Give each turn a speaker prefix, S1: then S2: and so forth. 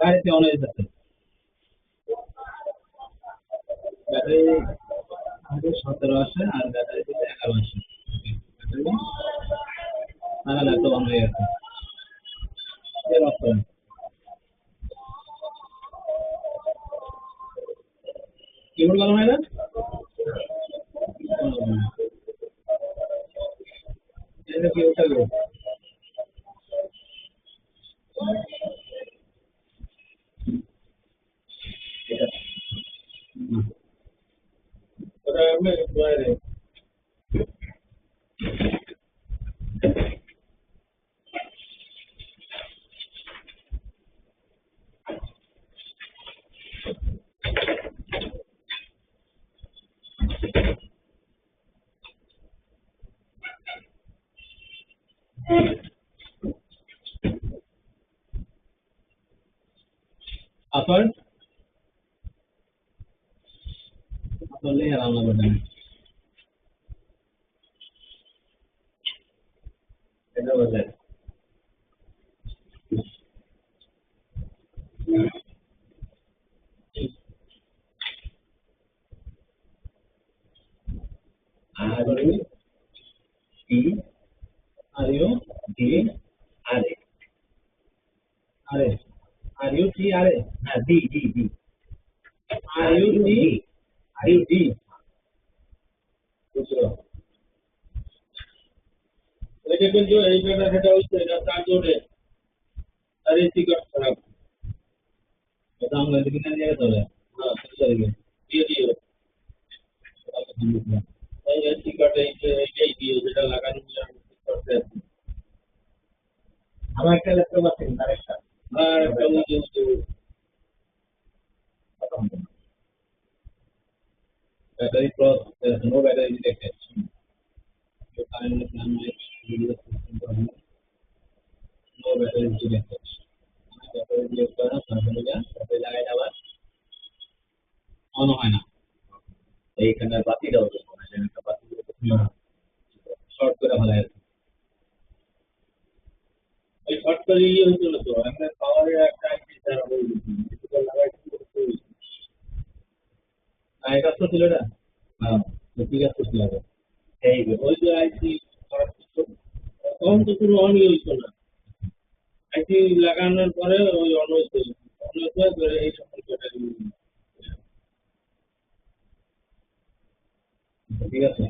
S1: গাড়িতে অনেক আছে। ব্যাটারি সতেরো আসে আর ব্যাটারি এগারো আসে। তারা হয়ে গেছে কিবোর্ড কিবোর্ডটা Submit a plan अपन వల్లే అలా పడ్డాను హైదరాబాద్ ఆరు మరియు డి ఆరే ఆరే ఆర్ ఆరే D D D. R U
S2: না D D D
S1: R U T R U T বুঝলো? এটা কিন্তু এই সেটা হচ্ছে এটা তার জোরে আর এই খারাপ। এটা আমরা নিয়ে হ্যাঁ গেছে দিয়ে দিও। এই এই এই যেটা লাগানো করতে
S2: আমার একটা ল্যাপটপ আছে তার একটা।
S1: আর একটা যে ওই যে battery there is no battery detected so is not like video system for home no battery detected battery detect করা তারপরে যা তারপরে লাগাই আবার অন হয় না
S2: এইখানে বাতিটাও তো মনে হয় একটা বাতি
S1: শর্ট করে ভালো আছে ওই শর্ট করে ইয়ে না তো আমরা পাওয়ারের একটা আইসি দ্বারা হয়ে গেছে এটা লাগাই আর এটা তো ছিল এটা হ্যাঁ ঠিক আছে ছিল
S2: এই
S1: ওই যে আইসি তখন তো কোনো অনই হইতো না। আইসি লাগানোর পরে ওই অন হইতো। অন হইতে এই ব্যাটারি ঠিক আছে?